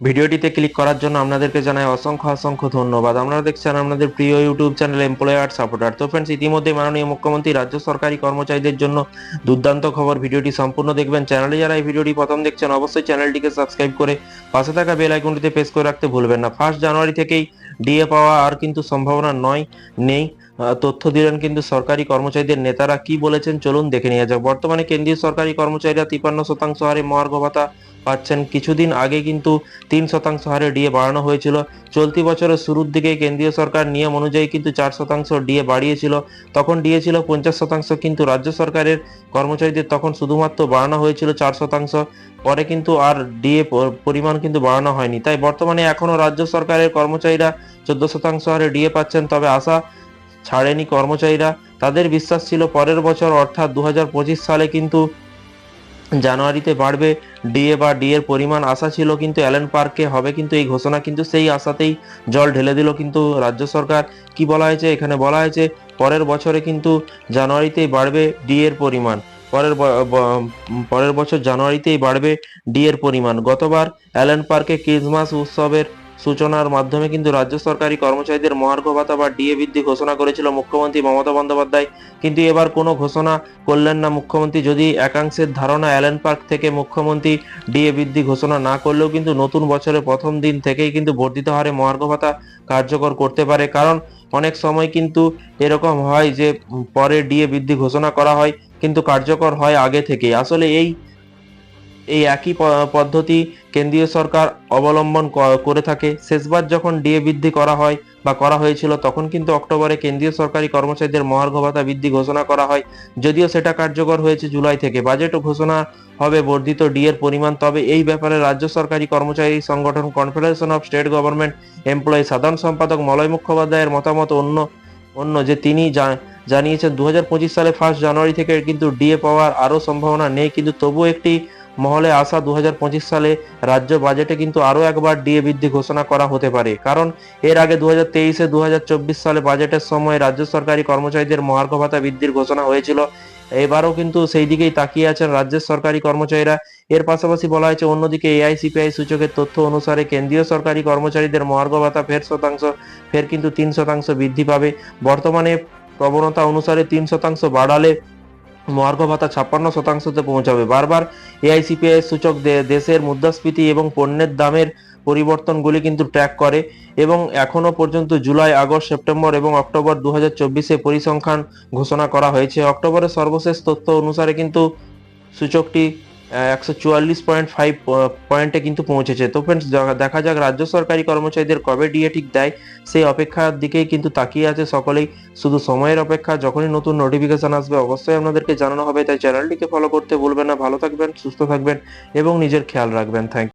ভিডিওটিতে ক্লিক করার জন্য আপনাদেরকে জানাই অসংখ্য অসংখ্য ধন্যবাদ। আপনারা দেখছেন আপনাদের প্রিয় ইউটিউব চ্যানেল এমপ্লয়ার সাপোর্টার তো ফ্রেন্ডস ইতিমধ্যে মাননীয় মুখ্যমন্ত্রী, রাজ্য সরকারি কর্মচারীদের জন্য দুর্দান্ত খবর ভিডিওটি সম্পূর্ণ দেখবেন। চ্যানেলে যারা এই ভিডিওটি প্রথম দেখছেন, অবশ্যই চ্যানেলটিকে সাবস্ক্রাইব করে পাশে থাকা বেল আইকনটিতে প্রেস করে রাখতে ভুলবেন না। ফার্স্ট জানুয়ারি থেকেই ডিএ পাওয়া আর কিন্তু সম্ভাবনা নয়, নেই। তথ্য দিলেন কিন্তু সরকারি কর্মচারীদের নেতারা কি বলেছেন চলুন দেখে নিয়ে যাক। বর্তমানে কেন্দ্রীয় সরকারি কর্মচারীরা তিপান্ন শতাংশ হারে মহার্ঘ ভাতা পাচ্ছেন। কিছুদিন আগে কিন্তু তিন শতাংশ হারে ডিএ বাড়ানো হয়েছিল। চলতি বছরের শুরুর দিকে কেন্দ্রীয় সরকার নিয়ম অনুযায়ী কিন্তু চার শতাংশ ডিএ বাড়িয়েছিল। তখন ডিএ ছিল পঞ্চাশ শতাংশ, কিন্তু রাজ্য সরকারের কর্মচারীদের তখন শুধুমাত্র বাড়ানো হয়েছিল চার শতাংশ। পরে কিন্তু আর ডিএ পরিমাণ কিন্তু বাড়ানো হয়নি। তাই বর্তমানে এখনও রাজ্য সরকারের কর্মচারীরা চোদ্দ শতাংশ হারে ডিএ পাচ্ছেন। তবে আশা ছাড়েনি কর্মচারীরা। তাদের বিশ্বাস ছিল পরের বছর, অর্থাৎ দু হাজার পঁচিশ সালে কিন্তু জানুয়ারিতে বাড়বে। ডিএ বা ডি এর পরিমাণ আশা ছিল কিন্তু অ্যালেন পার্কে হবে কিন্তু এই ঘোষণা কিন্তু সেই আশাতেই জল ঢেলে দিল কিন্তু রাজ্য সরকার। কি বলা হয়েছে? এখানে বলা হয়েছে, পরের বছরে কিন্তু জানুয়ারিতেই বাড়বে ডি এর পরিমাণ। পরের পরের বছর জানুয়ারিতেই বাড়বে ডি এর পরিমাণ। গতবার অ্যালেন পার্কে ক্রিসমাস উৎসবের সূচনার মাধ্যমে কিন্তু রাজ্য সরকারি কর্মচারীদের মহার্ঘ ভাতা বা ডিএ বৃদ্ধি ঘোষণা করেছিল মুখ্যমন্ত্রী মমতা বন্দ্যোপাধ্যায়। কিন্তু এবার কোনো ঘোষণা করলেন না মুখ্যমন্ত্রী। যদি একাংশের ধারণা অ্যালেন পার্ক থেকে মুখ্যমন্ত্রী ডিএ বৃদ্ধি ঘোষণা না করলেও কিন্তু নতুন বছরের প্রথম দিন থেকেই কিন্তু বর্ধিত হারে মহার্ঘ ভাতা কার্যকর করতে পারে। কারণ অনেক সময় কিন্তু এরকম হয় যে পরে ডিএ বৃদ্ধি ঘোষণা করা হয়, কিন্তু কার্যকর হয় আগে থেকেই। আসলে এই এই একই পদ্ধতি কেন্দ্রীয় সরকার অবলম্বন করে থাকে। শেষবার যখন ডিএ বৃদ্ধি করা হয় বা করা হয়েছিল, তখন কিন্তু অক্টোবরে কেন্দ্রীয় সরকারি কর্মচারীদের মহার্ঘ ভাতা বৃদ্ধি ঘোষণা করা হয়। যদিও সেটা কার্যকর হয়েছে জুলাই থেকে। বাজেটও ঘোষণা হবে বর্ধিত ডি এর পরিমাণ, তবে এই ব্যাপারে রাজ্য সরকারি কর্মচারী সংগঠন confederation of state government employee সাধারণ সম্পাদক মলয় মুখোপাধ্যায়ের মতামত অন্য অন্য যে তিনি জানিয়েছেন দু হাজার পঁচিশ সালে ফার্স্ট জানুয়ারি থেকে কিন্তু ডিএ পাওয়ার আরও সম্ভাবনা নেই। কিন্তু তবুও একটি মহলে আসা দুহাজার পঁচিশ সালে রাজ্য বাজেটে কিন্তু আরও একবার ডিএ বৃদ্ধি ঘোষণা করা হতে পারে। কারণ এর আগে দু হাজার তেইশে দুহাজার চব্বিশ সালে বাজেটের সময় রাজ্য সরকারি কর্মচারীদের মহার্ঘ ভাতা বৃদ্ধির ঘোষণা হয়েছিল। এবারও কিন্তু সেই দিকেই তাকিয়ে আছেন রাজ্যের সরকারি কর্মচারীরা। এর পাশাপাশি বলা হয়েছে, অন্যদিকে এআইসিপিআই সূচকের তথ্য অনুসারে কেন্দ্রীয় সরকারি কর্মচারীদের মহার্ঘ ভাতা ফের শতাংশ, ফের কিন্তু তিন শতাংশ বৃদ্ধি পাবে। বর্তমানে প্রবণতা অনুসারে তিন শতাংশ বাড়ালে মহার্ঘ ভাতা ছাপ্পান্ন শতাংশতে পৌঁছাবে। বারবার এআইসিপিআই সূচক দেশের মুদ্রাস্ফীতি এবং পণ্যের দামের পরিবর্তনগুলি কিন্তু ট্র্যাক করে এবং এখনও পর্যন্ত জুলাই, আগস্ট, সেপ্টেম্বর এবং অক্টোবর দু হাজার পরিসংখ্যান ঘোষণা করা হয়েছে। অক্টোবরের সর্বশেষ তথ্য অনুসারে কিন্তু সূচকটি একশো চুয়াল্লিশ পয়েন্ট ফাইভ পয়েন্টে কিন্তু পৌঁছেছে। তো ফ্রেন্ডস দেখা যাক রাজ্য সরকারি কর্মচারীদের কবে ডিএ ঠিক দেয়, সেই অপেক্ষার দিকেই কিন্তু তাকিয়ে আছে সকলেই। শুধু সময়ের অপেক্ষা, যখনই নতুন নোটিফিকেশন আসবে অবশ্যই আপনাদেরকে জানানো হবে। তাই চ্যানেলটিকে ফলো করতে ভুলবেন না। ভালো থাকবেন, সুস্থ থাকবেন এবং নিজের খেয়াল রাখবেন। থ্যাংক